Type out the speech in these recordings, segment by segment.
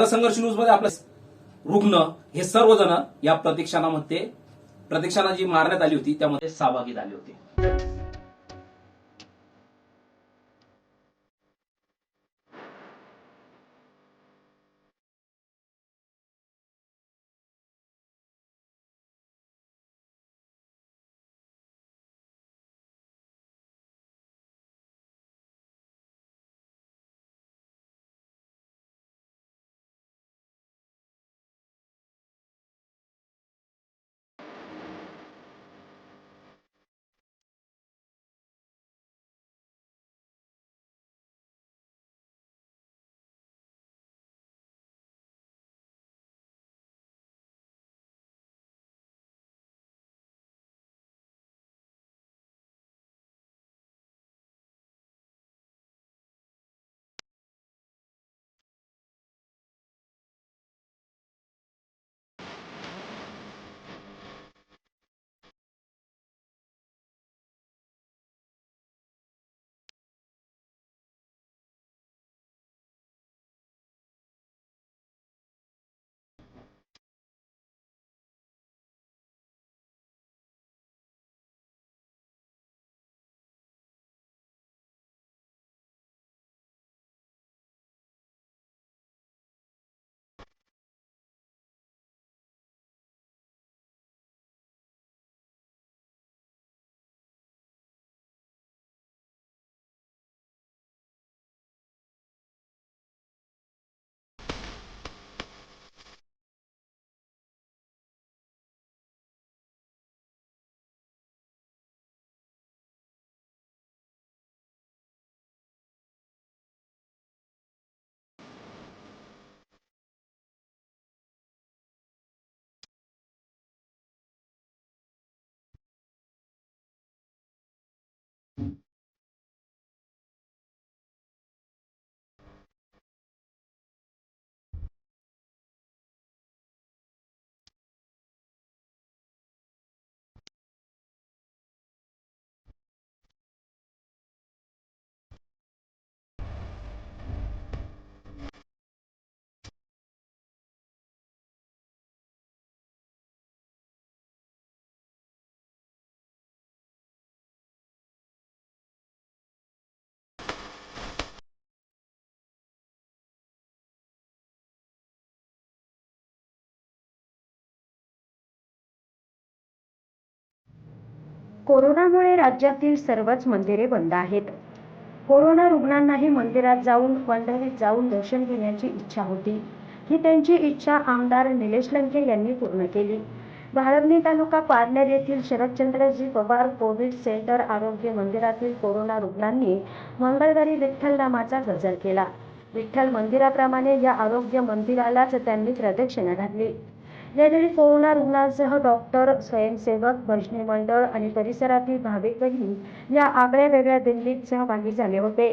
जनसंघर्ष न्यूजमध्ये आपलं रुग्ण हे सर्वजण या प्रतीक्षणामध्ये प्रतीक्षणा जी मारण्यात आली होती त्यामध्ये सहभागी झाले होते. कोरोनामुळे राज्यातील सर्वच मंदिरे बंद आहेत. कोरोना रुग्णांनाही मंदिरात जाऊन पंढरीत जाऊन दर्शन घेण्याची इच्छा होती. ही त्यांची इच्छा आमदार निलेश लंके यांनी पूर्ण केली. बाळवणी तालुका पारनेर येथील शरदचंद्रजी पवार कोविड सेंटर आरोग्य मंदिरातील कोरोना रुग्णांनी मंगळवारी विठ्ठल नामाचा गजर केला. विठ्ठल मंदिराप्रमाणे या आरोग्य मंदिरालाच त्यांनी प्रदक्षिणा घातली. यावेळी कोरोना रुग्णांसह डॉक्टर स्वयंसेवक भजनी मंडळ आणि परिसरातील भाविकही या आगळ्या वेगळ्या दिल्लीत सहभागी झाले होते.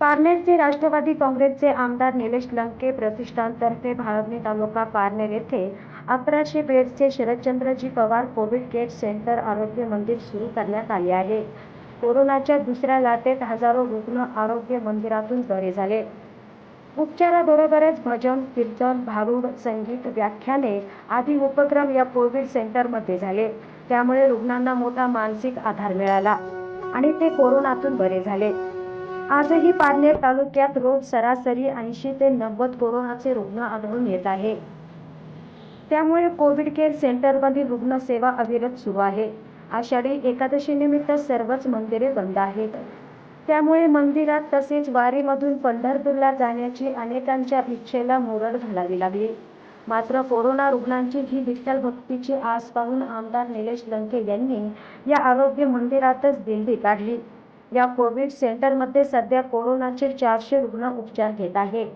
पारनेरचे राष्ट्रवादी काँग्रेसचे आमदार निलेश लंके प्रतिष्ठानतर्फे भाळवणी तालुका पारनेर येथे अकराशे बेडचे Sharadchandraji Pawar covid care centre आरोग्य मंदिर सुरू करण्यात आले आहे. कोरोनाच्या दुसऱ्या लाटेत हजारो रुग्ण आरोग्य मंदिरातून बरे झाले. उपचाराबरोबरच भजन कीर्तन भारुड संगीत व्याख्याने आदी उपक्रम या कोविड सेंटरमध्ये झाले. त्यामुळे रुग्णांना मोठा मानसिक आधार मिळाला आणि ते कोरोनातून बरे झाले. आजही पारनेर तालुक्यात रोज सरासरी ऐंशी ते नव्वद कोरोनाचे रुग्ण आढळून येत आहे. त्यामुळे कोविड केअर सेंटरमधील रुग्णसेवा अविरत सुरू आहे. आषाढी एकादशी निमित्त सर्वच मंदिरे बंद आहेत. त्यामुळे मंदिरात तसेच वारीमधून पंढरपूरला जाण्याची अनेकांच्या इच्छेला मुरड घालावी लागली. मात्र कोरोना रुग्णांची ही विठ्ठल भक्तीची आस पाहून आमदार निलेश लंके यांनी या आरोग्य मंदिरातच दिंडी काढली. या कोविड सेंटरमध्ये सध्या कोरोनाचे चारशे रुग्ण उपचार घेत आहेत.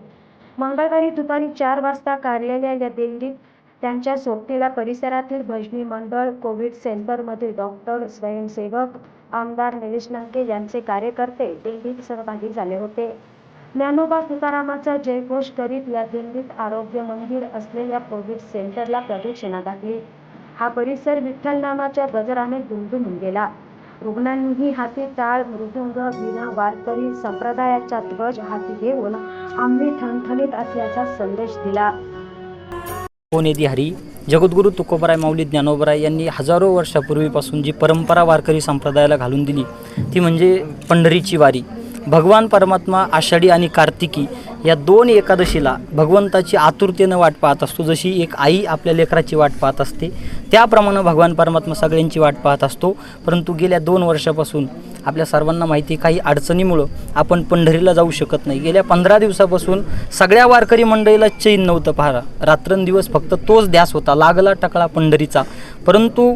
मंगळवारी दुपारी चार वाजता काढलेल्या या दिंडीत त्यांच्या सोबतीला परिसरातील भजनी मंडळ कोविड सेंटरमधील डॉक्टर स्वयंसेवक आमदार निलेश लंके यांचे कार्यकर्ते दिंडीत सहभागी झाले होते. ज्ञानोबा तुकारामाचा जयघोष करीत या दिंडीत आरोग्य मंदिर असलेल्या कोविड सेंटरला प्रदक्षिणा घातली. हा परिसर विठ्ठल नामाच्या गजराने दुमदुमून गेला. रुग्णांनीही हाती टाळ मृदुंग विना वारकरी संप्रदायाचा ध्वज हाती घेऊन आम्ही ठणठणीत असल्याचा संदेश दिला. कोनेदी हरी जगद्गुरू तुकोबराय माऊली ज्ञानोबराय यांनी हजारो वर्षापूर्वीपासून जी परंपरा वारकरी संप्रदायाला घालून दिली ती म्हणजे पंढरीची वारी. भगवान परमात्मा आषाढी आणि कार्तिकी या दोन एकादशीला भगवंताची आतुरतेनं वाट पाहत असतो. जशी एक आई आपल्या लेकराची वाट पाहत असते त्याप्रमाणे भगवान परमात्मा सगळ्यांची वाट पाहत असतो. परंतु गेल्या दोन वर्षापासून आपल्या सर्वांना माहिती काही अडचणीमुळं आपण पंढरीला जाऊ शकत नाही. गेल्या पंधरा दिवसापासून सगळ्या वारकरी मंडळीला चैन नव्हतं पहा रात्रंदिवस फक्त तोच ध्यास होता. लागला टकळा पंढरीचा. परंतु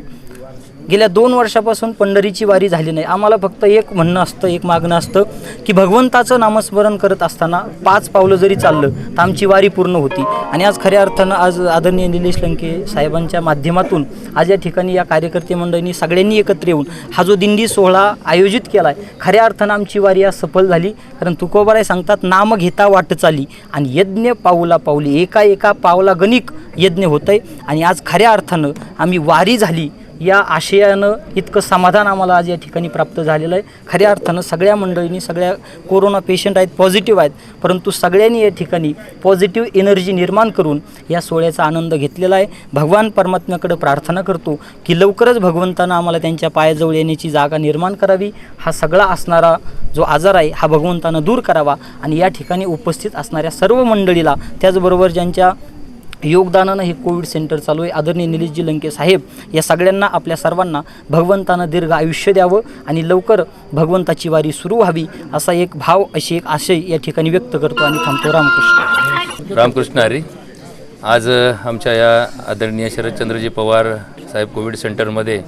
गेल्या दोन वर्षापासून पंढरीची वारी झाली नाही. आम्हाला फक्त एक म्हणणं असतं एक मागणं असतं की भगवंताचं नामस्मरण करत असताना पाच पावलं जरी चाललं तर आमची वारी पूर्ण होती. आणि आज खऱ्या अर्थानं आज आदरणीय निलेश लंके साहेबांच्या माध्यमातून आज या ठिकाणी या कार्यकर्ते मंडळींनी सगळ्यांनी एकत्र येऊन हा जो दिंडी सोहळा आयोजित केला आहे खऱ्या अर्थानं आमची वारी आज सफल झाली. कारण तुकोबाराय सांगतात नाम घेता वाट चाली. आणि यज्ञ पाऊला पावली एका एका पावला गणिक यज्ञ होतं आहे आणि आज खऱ्या अर्थानं आम्ही वारी झाली. या आशयानं इतकं समाधान आम्हाला आज या ठिकाणी प्राप्त झालेलं आहे. खऱ्या अर्थानं सगळ्या मंडळींनी सगळ्या कोरोना पेशंट आहेत पॉझिटिव्ह आहेत परंतु सगळ्यांनी या ठिकाणी पॉझिटिव्ह एनर्जी निर्माण करून या सोहळ्याचा आनंद घेतलेला आहे. भगवान परमात्म्याकडे प्रार्थना करतो की लवकरच भगवंतानं आम्हाला त्यांच्या पायाजवळ येण्याची जागा निर्माण करावी. हा सगळा असणारा जो आजार आहे हा भगवंतानं दूर करावा आणि या ठिकाणी उपस्थित असणाऱ्या सर्व मंडळीला त्याचबरोबर ज्यांच्या योगदानानं हे कोविड सेंटर चालू आहे. आदरणीय निलेशजी लंके साहेब या सगळ्यांना आपल्या सर्वांना भगवंतानं दीर्घ आयुष्य द्यावं आणि लवकर भगवंताची वारी सुरू व्हावी असा एक भाव अशी एक आशय या ठिकाणी व्यक्त करतो आणि थांबतो रामकृष्ण. रामकृष्ण हरी आज आमच्या या आदरणीय शरदचंद्रजी पवार साहेब कोविड सेंटरमध्ये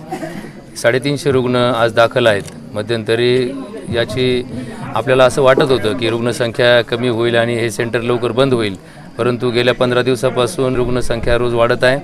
साडेतीनशे रुग्ण आज दाखल आहेत. मध्यंतरी याची आपल्याला असं वाटत होतं की रुग्णसंख्या कमी होईल आणि हे सेंटर लवकर बंद होईल. परंतु गेल्या पंधरा दिवसापासून रुग्णसंख्या रोज वाढत आहे.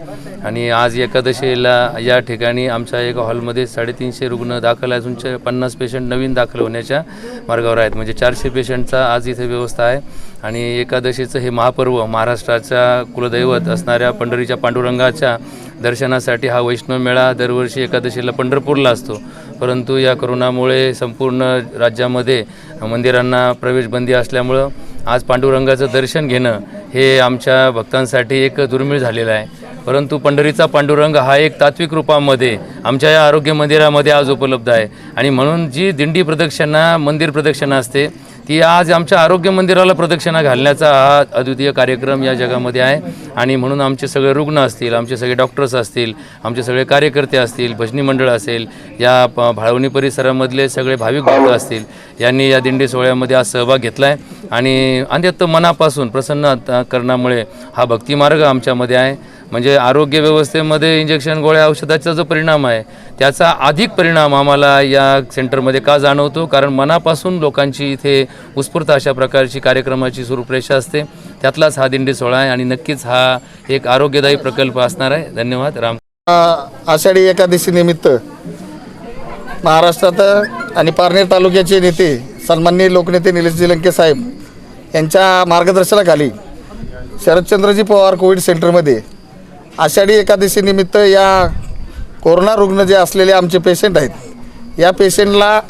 आणि आज एकादशीला या ठिकाणी आमच्या एका हॉलमध्ये साडेतीनशे रुग्ण दाखल आहे पन्नास पेशंट नवीन दाखल होण्याच्या मार्गावर आहेत. म्हणजे चारशे पेशंटचा आज इथे व्यवस्था आहे. आणि एकादशीचं हे महापर्व महाराष्ट्राच्या कुलदैवत असणाऱ्या पंढरीच्या पांडुरंगाच्या दर्शनासाठी हा वैष्णव मेळा दरवर्षी एकादशीला पंढरपूरला असतो. परंतु या करोनामुळे संपूर्ण राज्यामध्ये मंदिरांना प्रवेशबंदी असल्यामुळं आज पांडुरंगाचं दर्शन घेणं हे आमच्या भक्तांसाठी एक दुर्मिळ झालेलं आहे. परंतु पंढरीचा पांडुरंग हा एक तात्विक रूपामध्ये आमच्या या आरोग्य मंदिरामध्ये आज उपलब्ध आहे. आणि म्हणून जी दिंडी प्रदक्षिणा मंदिर प्रदक्षिणा असते ती आज आमच्या आरोग्य मंदिराला प्रदक्षिणा घालण्याचा हा अद्वितीय कार्यक्रम या जगामध्ये आहे. आणि म्हणून आमचे सगळे रुग्ण असतील आमचे सगळे डॉक्टर्स असतील आमचे सगळे कार्यकर्ते असतील भजनी मंडळ असेल या प भाळवणी परिसरामधले सगळे भाविक भक्त असतील यांनी या दिंडी सोहळ्यामध्ये आज सहभाग घेतला आहे आणि अत्यंत मनापासून प्रसन्न करण्यामुळे हा भक्तिमार्ग आमच्यामध्ये आहे. म्हणजे आरोग्य व्यवस्थेमध्ये इंजेक्शन गोळ्या औषधाचा जो परिणाम आहे त्याचा अधिक परिणाम आम्हाला या सेंटरमध्ये का जाणवतो? कारण मनापासून लोकांची इथे उत्स्फूर्त अशा प्रकारची कार्यक्रमाची रूपरेषा असते. त्यातलाच हा दिंडी सोहळा आहे आणि नक्कीच हा एक आरोग्यदायी प्रकल्प असणार आहे. धन्यवाद. राम. आषाढी एकादशी निमित्त महाराष्ट्रात आणि पारनेर तालुक्याचे नेते सन्माननीय लोकनेते निलेश लंके साहेब यांच्या मार्गदर्शनाखाली शरदचंद्रजी पवार कोविड सेंटरमध्ये आषाढी एकादशीनिमित्त या कोरोना रुग्ण जे असलेले आमचे पेशंट आहेत या पेशंटला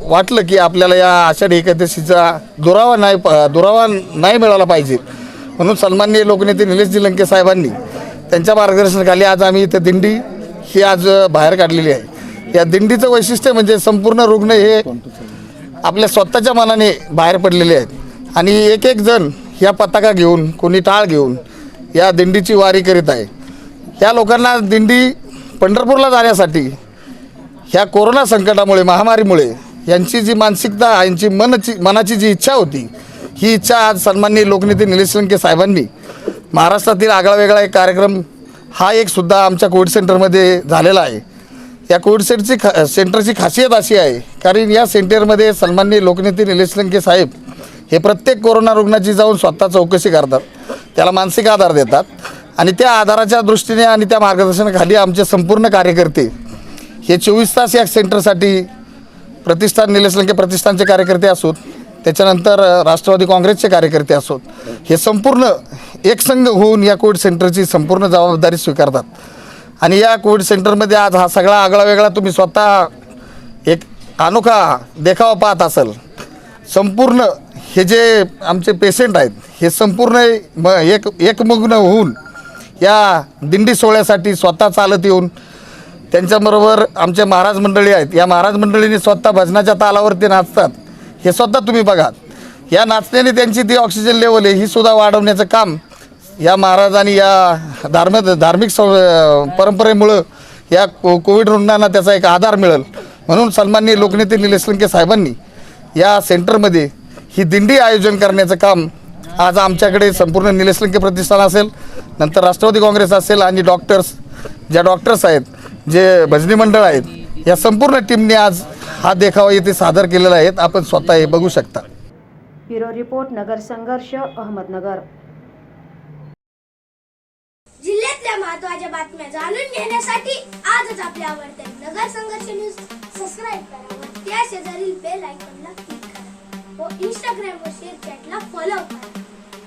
वाटलं की आपल्याला या आषाढी एकादशीचा दुरावा नाही प- दुरावा नाही मिळाला पाहिजे. म्हणून सन्माननीय लोकनेते निलेश लंके साहेबांनी त्यांच्या मार्गदर्शनाखाली आज आम्ही इथं दिंडी ही आज बाहेर काढलेली आहे. या दिंडीचं वैशिष्ट्य म्हणजे संपूर्ण रुग्ण हे आपल्या स्वतःच्या मनाने बाहेर पडलेले आहेत. आणि एक एक जण ह्या पताका घेऊन कोणी टाळ घेऊन या दिंडीची वारी करीत आहे. या लोकांना दिंडी पंढरपूरला जाण्यासाठी ह्या कोरोना संकटामुळे महामारीमुळे यांची जी मानसिकता यांची मनची मनाची जी इच्छा होती ही इच्छा आज सन्माननीय लोकनेते निलेश लंके साहेबांनी महाराष्ट्रातील आगळा वेगळा एक कार्यक्रम हा एक सुद्धा आमच्या कोविड सेंटरमध्ये झालेला आहे. या कोविड सेंटरची खा सेंटरची खासियत अशी आहे कारण या सेंटरमध्ये सन्माननीय लोकनेते निलेश लंके साहेब हे प्रत्येक कोरोना रुग्णाची जाऊन स्वतः चौकशी करतात त्याला मानसिक आधार देतात. आणि त्या आधाराच्या दृष्टीने आणि त्या मार्गदर्शनाखाली आमचे संपूर्ण कार्यकर्ते हे चोवीस तास या सेंटरसाठी प्रतिष्ठान निलेशलंके प्रतिष्ठानचे कार्यकर्ते असोत त्याच्यानंतर राष्ट्रवादी काँग्रेसचे कार्यकर्ते असोत हे संपूर्ण एकसंघ होऊन या कोविड सेंटरची संपूर्ण जबाबदारी स्वीकारतात. आणि या कोविड सेंटरमध्ये आज हा सगळा आगळा वेगळा तुम्ही स्वतः एक अनोखा देखावा पाहत असाल. संपूर्ण हे जे आमचे पेशंट आहेत हे संपूर्ण म एक एकमग्न होऊन या दिंडी सोहळ्यासाठी स्वतः चालत येऊन त्यांच्याबरोबर आमचे महाराज मंडळी आहेत. या महाराज मंडळीने स्वतः भजनाच्या तालावरती नाचतात. हे स्वतः तुम्ही बघा. या नाचण्याने त्यांची ती ऑक्सिजन लेवल आहे ही सुद्धा वाढवण्याचं काम या महाराजांनी या धार्म धार्मिक सं परंपरेमुळं या को कोविड रुग्णांना त्याचा एक आधार मिळेल. म्हणून सन्माननीय लोकनेते निलेश लंके साहेबांनी या सेंटरमध्ये ही दिंडी आयोजन करण्याचं काम आज आमच्याकडे संपूर्ण निलेश लंके प्रतिष्ठान असेल नंतर राष्ट्रवादी काँग्रेस असेल आणि डॉक्टर्स ज्या डॉक्टर्स आहेत जे भजनी मंडळ आहेत या संपूर्ण टीमने आज हा देखावा येथे सादर केलेला आहे. आपण स्वतः हे बघू शकता. ब्युरो रिपोर्ट नगर संघर्ष अहमदनगर. जिल्ह्यातल्या महत्त्वाच्या बातम्या जाणून घेण्यासाठी आजच आपल्या आवडत्या नगर संघर्ष न्यूज सबस्क्राईब करा व त्या शेजारील बेल आयकॉनला क्लिक करा. व इंस्टाग्राम व शेअर चॅटला फॉलो करा.